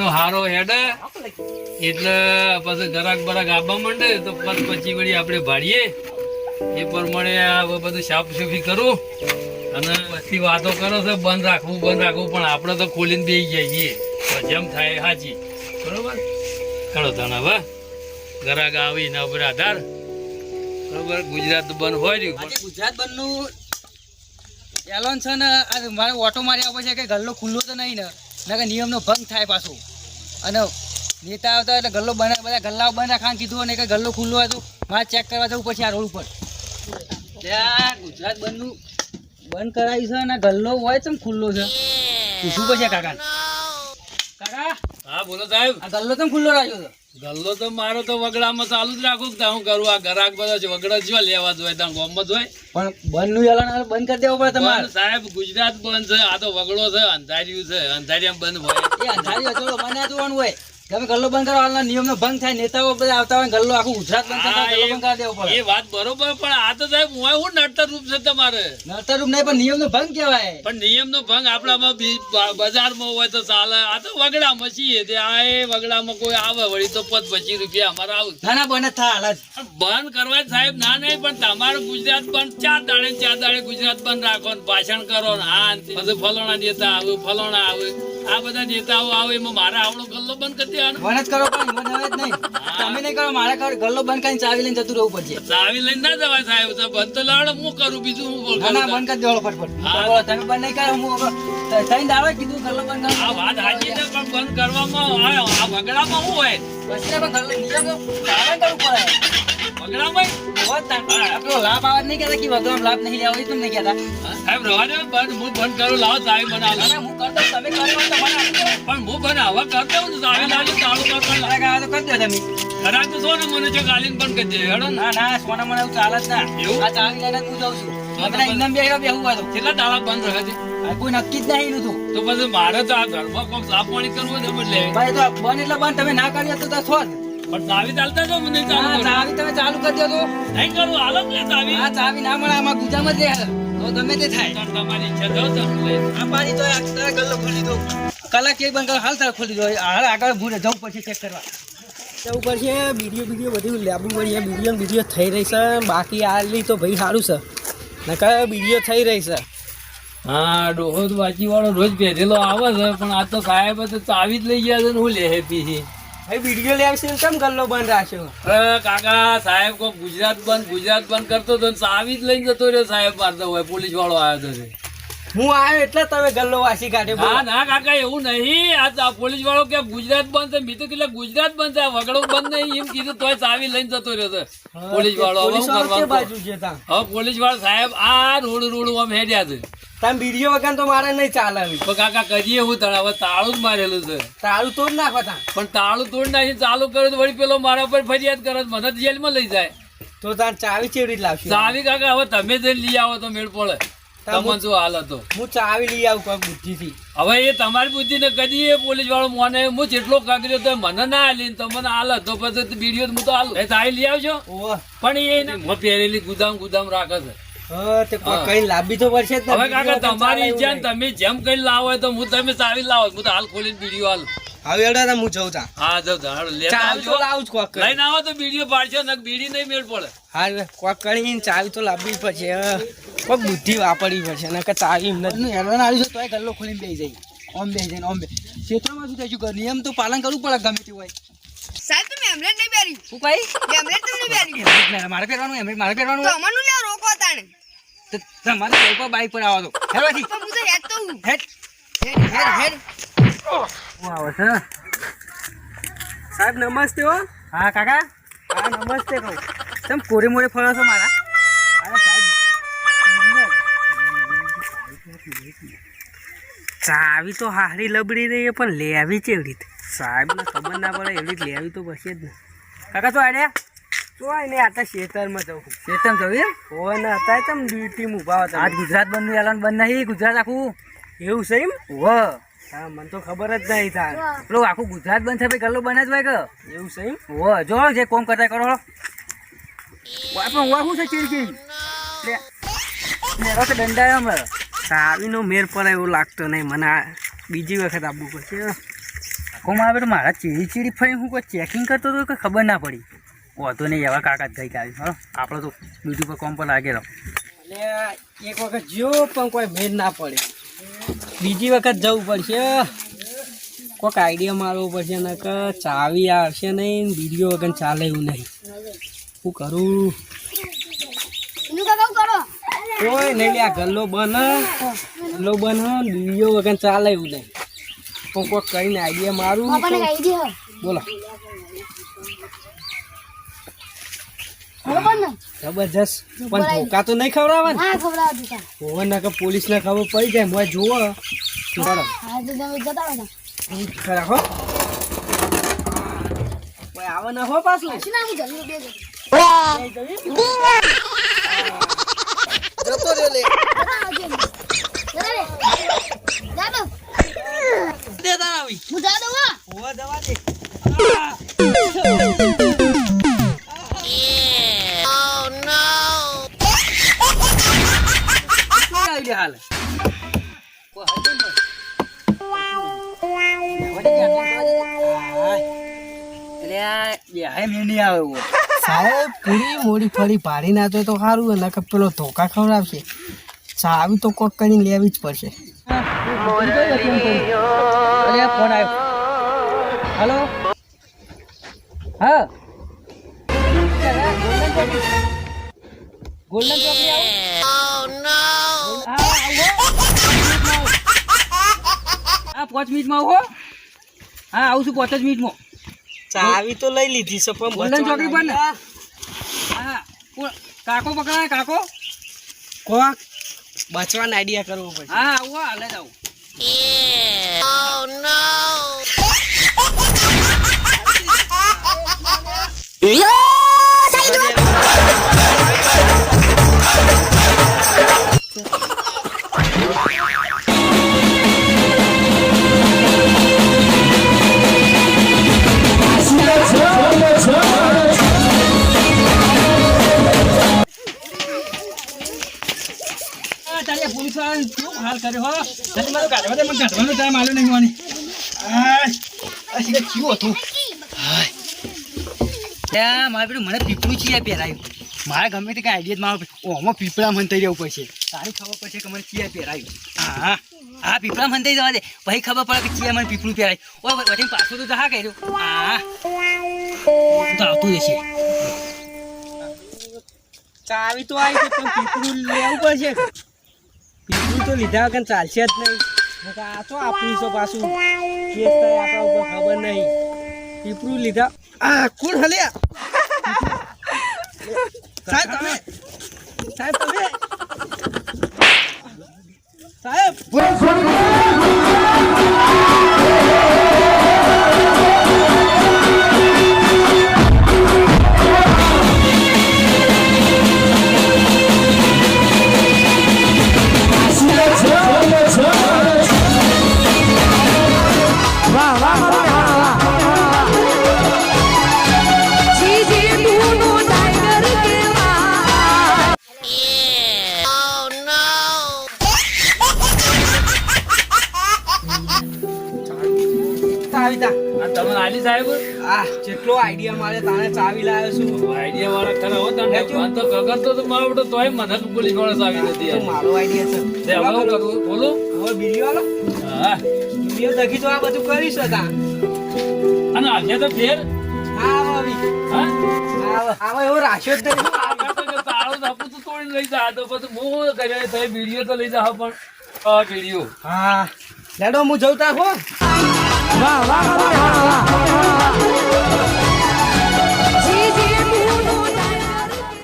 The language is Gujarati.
નો હારો હેડે. એટલે પછી ગરાક બરાક આવવા માંડે તો પછી પછી વળી આપણે ભાડીએ એ પ્રમાણે આ બધું સાફ સુફી કરું. અને પછી વાતો કરો છે, બંધ રાખવું બંધ રાખવું, પણ આપણે તો ખોલીને બેસી જાય છીએ તો જેમ થાય હાજી. બરોબર? ખરો તને હવે. ગરાક આવી ને આપણે આધાર. બરોબર? ગુજરાત બંધ હોય રહ્યું. ગુજરાત બંધનું એલોન છે ને મારે ઓટો મારી આવે છે કે ગલ્લો ખુલ્લો તો નહીં ને, નકર નિયમનો ભંગ થાય પાછો. અને નેતા આવતા એટલે ગલ્લો બંધ બધા ગલ્લાઓ બંધ રાખવાનું કીધું અને કે ગલ્લો ખુલ્લો હતો. મારે ચેક કરવા જવું પછી આ રોડ ઉપર. ગુજરાત બંધનું બંધ કરાવી છે અને ગલ્લો હોય તો ખુલ્લો છે. પૂછવું પડશે કાકા કાકા? હા બોલો સાહેબ. આ ગલ્લો તો ખુલ્લો રાખ્યો છે? ગલ્લો તો મારો તો વગડામાં ચાલુ જ રાખું કે હું કરું? આ ઘરાક બધા છે વગડા જ લેવા જોઈએ ત્યાં ગોમત હોય. પણ બંધનું એલાન બંધ કરી દેવું પડે તમારે. સાહેબ ગુજરાત બંધ છે આ તો વગડો છે અંધાર્યું છે. અંધારિયા બંધ હોય. એ અંધાર્યું મને જોવાનું હોય. તમે ગલ્લો બંધ કરો હાલના નિયમનો ભંગ થાય નેતાઓ બધા આવતા હોય ગલ્લો આખું ગુજરાત બંધ કરતા ગલ્લો બંધ કરી દેવો પડે. એ વાત બરોબર પણ આ તો સાહેબ હું હું નડતર રૂપ છે તમારે. નડતર રૂપ નહીં પણ નિયમનો ભંગ કહેવાય. પણ નિયમનો ભંગ આપણામાં બજારમાં હોય તો ચાલે. આ તો વગડામાં છીએ તે આ એ વગડામાં કોઈ આવે વળી તો પદ પચીસ રૂપિયા અમારે આવું. ના ના બને થા હાલ બંધ કરવા સાહેબ ના નહીં પણ તમારું ગુજરાત બંધ ચાર દાડે ને ચાર દાડે ગુજરાત બંધ રાખો ને ભાષણ કરો ને હા બધું. ફલોણા નેતા આવે ફલોણા આવે. આ બધા નેતાઓ આવે એમાં મારે આવડો ગલ્લો બંધ કરી દેવાનો જ કરો પણ મને હવે જ નહીં. તમે નહીં કરો મારે કરો ગલ્લો બંધ કરીને ચાવી લઈને જતું રહેવું પડશે. ચાવી લઈને ના જવાય સાહેબ તો બંધ તો લાવડે હું કરું બીજું હું બોલ? ના ના બંધ કરી દેવો ફટફટ. તમે બંધ નહીં કરો હું દાડો કીધું ગલ્લો બંધ કરો આ વાત સાચી છે પણ બંધ કરવામાં આ વગડામાં શું હોય? પછી પણ ગલ્લો કરવું પડે. લાભ આવે નહીં કેતા કે વગરામ લાભ નહીં લેવો એ તમને કહેતા. સાહેબ રવા દે બંધ હું બંધ કરું લાવો ચાવી બનાવ. ના, ના, હું કરતો તમે કરો પણ હું બંધ હવે કરતો હું ચાવી લાવજો ચાલુ કરતો તો કરી દો તમે. ખરા તો છો મને ગાલીને બંધ કરી દે હેડો ના. ના સોના મને એવું ચાલે જ ના. એવું? આ ચાવી લઈને હું જાઉં છું. તો મને બે આવ્યા બેહું હોય કેટલા દાડા બંધ રહ્યા છે? કોઈ નક્કી જ નહીં તો. તો પછી મારે તો આ ઘરમાં કોક સાફ પાણી કરવું ને એટલે ભાઈ તો બંધ એટલે બંધ. તમે ના કરી તો છો. પણ ચાવી ચાલતા જો મને ચાલુ કરું. ચાવી તમે ચાલુ કરી દો તો નહીં કરું હાલો લે ચાવી આ ચાવી ના મળે આમાં ગુજામાં જ રહે. તો ગમે તે થાય. તમારી ઈચ્છા જો પાણી તો આ ગલ્લો ખોલી દો કલાક એક બંધ હાલ તારે ખોલી દો. હાલ આગળ ભૂલે જવું પછી ચેક કરવા. જવું પડશે વીડિયો વીડિયો બધું લેવું પડશે. વીડિયો વીડિયો થઈ રહી છે. બાકી આ લી તો ભાઈ સારું છે. નકર વીડિયો થઈ રહી છે. હા ડોહો તો વાંચી વાળો રોજ પહેરેલો આવે છે પણ આ તો સાહેબ તો ચાવી જ લઈ ગયા છે ને હું લે પી ભાઈ વીડિયો લેવશે ને કેમ ગલ્લો બંધ રાખ્યો અરે કાકા, સાહેબ કો ગુજરાત બંધ ગુજરાત બંધ કરતો તો સાવી જ લઈને જતો રહ્યો સાહેબ મારતો હોય પોલીસ વાળો આવ્યો તે. હું આવ્યો એટલે તમે ગલ્લો વાસી કાઢે ના ના કાકા એવું નહીં. આ પોલીસ વાળો કે ગુજરાત બંધ છે મેં તો કીધું ગુજરાત બંધ છે આ વગડો બંધ નહીં. એમ કીધું તોય ચાવી લઈને જતો રહ્યો છે. પોલીસ વાળો હવે પોલીસ શું વાળો કરવાનું બાજુ છે તાં? હવે પોલીસ વાળો સાહેબ આ રોડ રોડ આમ હેડ્યા છે. તમે બીડીઓ વગર તો મારે નહીં ચાલાવી. તો કાકા કરીએ હું તને હવે તાળું જ મારેલું છે. તાળું તોડ નાખો તાં. પણ તાળું તોડ નાખી ચાલુ કરે તો વળી પેલો મારા પર ફરિયાદ કરે મને જેલમાં લઈ જાય. તો તાર ચાવી ચેવી લાવશે. ચાવી કાકા હવે તમે જઈને લઈ આવો તો મેળ પડે. તમને શું હાલ હતો. હું ચાવી લઈ આવું કોઈ બુદ્ધિથી. હવે એ તમારી બુદ્ધિ ને કદી એ પોલીસ વાળો મને હું જેટલો કાગર્યો તો મને ના હાલી તમને હાલ તો પછી વીડિયો હું તો હાલ એ તારી લઈ આવજો. પણ એ મેં પહેરેલી ગુદામ ગુદામ રાખે છે. તમારી ઈચ્છા ને તમે જેમ કઈ લાવો તો હું તમે ચાવી લાવો હું તો હાલ ખોલીને વીડિયો હાલ. હવે એવડે ને હું જઉં હા તો લઈને આવો વીડિયો પાડશો ને બીડી નહીં મેળ પડે. હા કોક કરીને ચાવી તો લાવવી પડશે હા. કોક બુદ્ધિ વાપરવી પડશે નકર ચાવી નથી હેડવાન આવી છે તોય ગલ્લો ખોલીને બે જાય. ઓમ બે જાય ઓમ બે ક્ષેત્રમાં શું થાય શું નિયમ તો પાલન કરવું પડે ગમે તે હોય. સાહેબ તમે હેમલેટ નહીં પહેરી? શું કઈ હેમલેટ તમે નહીં પહેરી? મારે પહેરવાનું હેમલેટ મારે પહેરવાનું. અમરનું લ્યા રોકો તાણે તો તમારે કોઈ પણ બાઈક પર આવો તો. હેરવાથી હું તો હેડ તો હું. હેડ. હેડ હેડ આવે છે? સાહેબ નમસ્તે હો. હા કાકા? હા નમસ્તે કહું તમે કોરે મોરે ફરો છો મારા? ચાવી તો હારી લબડી રહી પણ લેવી કેવી રીતે? સાહેબને ખબર ના પડે એવી રીતે લેવી તો પછી જ ને. કાકા તો આડ્યા જોવાય ને આટલા ખેતરમાં જવું ચેતન જવું એમ? હોય ને તમે ડ્યુટી ઊભા હતા આજ ગુજરાત બંધનું એલાન બંધ નહીં ગુજરાત આખું. એવું છે એમ? વ હા મને તો ખબર જ નહીં થાય પેલું આખું ગુજરાત બંધ છે ભાઈ ગલ્લો બને જ ભાઈ કે? એવું છે એમ? વ જો જે કોમ કરતા કરો. વાય પણ વાય શું છે ચીડકી લે લેરો તો દંડા હમણાં ચાવીનો મેર પર એવું લાગતો નહીં. મને બીજી વખત આપવું પડશે. ધક્કો મારે તો મારા ચીડી ચીડી ફરી હું કોઈ ચેકિંગ કરતો હતો કે ખબર ના પડી. વાંધો નહીં, એવા કાકા જ ગઈ આવી. હા. આપણે તો બીજું પર કોમ પર લાગેલો એટલે એક વખત જો પણ કોઈ મેળ ના પડે. બીજી વખત જવું પડશે. કોઈક આઈડિયા મારવો પડશે ન કે ચાવી આવશે નહીં વીડિયો વગર ચાલે એવું નહીં. શું કરું? કોઈ નહીં લે આ ગલ્લો બન ગલ્લો બન વીડિયો વગર ચાલે એવું નહીં. હું કોઈક કરીને આઈડિયા મારું. બોલો. જબરજસ્ત. પણ ધોકા તો નહીં ખવડાવે ને ઓવર ના કે પોલીસ ને ખબર પડી જાય મોય જોવો ખરા હો. આવે ના હો પાછું. જતો રહ્યો લે દે તાર આવી ઓવા દવા દે આવી લે હાલ સાહેબ પૂરી મોડી ફરી પાડી ના તો સારું અને પેલો ધોકા ખવડાવશે. ચાવી તો કોક કરીને લેવી જ પડશે. ફોન હા. હા, પાંચ મિનિટમાં આવો. હા આવું છું પાંચ જ મિનિટમાં. ચાવી તો લઈ લીધી છે પણ ગોલ્ડન ચોકડી પર ને? હા કાકો પકડાય કાકો. કોક. બચવાનો આઈડિયા કરવો પડશે. હા આવું હા હાલે જ આવું આ હાલ કર્યો, હો. મારો કાઢવા દે, મને કાઢવાનો ટાઈમ આવ્યો નહીં મને આ હતું. મારે પેલું મને પીપળું ચિયા પહેરાયું. મારે ગમે તે કાંઈ આઈડિયા મારો ઓમાં પીપળા મંતાઈ રહેવું પડશે તારી ખબર પડશે કે મને ચિયા પહેરાયું. હા હા. પીપળા મંતાઈ જવા દે. પછી ખબર પડે કે ચિયા મને પીપળું પહેરાય. ઓ પછી પાછું તો જહા કર્યું. હા. તો આવતું જશે ચાવી તો આવી છે, પણ પીપળું લેવું પડશે. પીપળું તો લીધા વગર ચાલશે જ નહીં. આ તો આપણું તો પાછું. કેસ થાય આપણા ઉપર ખબર નહીં. પીપરું લીધા. આ કોણ હલ્યા? સાહેબ, તમે સાહેબ તમે સાહેબ. આલી સાહેબ આ જેટલો આઈડિયા મારે તાણે ચાવી લાવ્યો છું. આઈડિયા વાળા ખરા હો તને વાત તો કગર તો મારો બેટો તોય મને પોલીસવાળા સાવી નથી મારો આઈડિયા છે. તે હવે કરું? બોલો. હવે બીજી વાળો હા. બીડીઓ દખી તો આ બધું કરી શકા અને આજે તો ફેર? હા આવી. હા? આવો એવો રાખ્યો જ નહીં. તાળો ધાપું તો તોડી લઈ જા. તો પછી બહુ કર્યા તો વીડિયો તો લઈ જા પણ. આ વીડિયો હા. લેડો હું જઉં તા હો. વાહ વાહ વાહ વાહ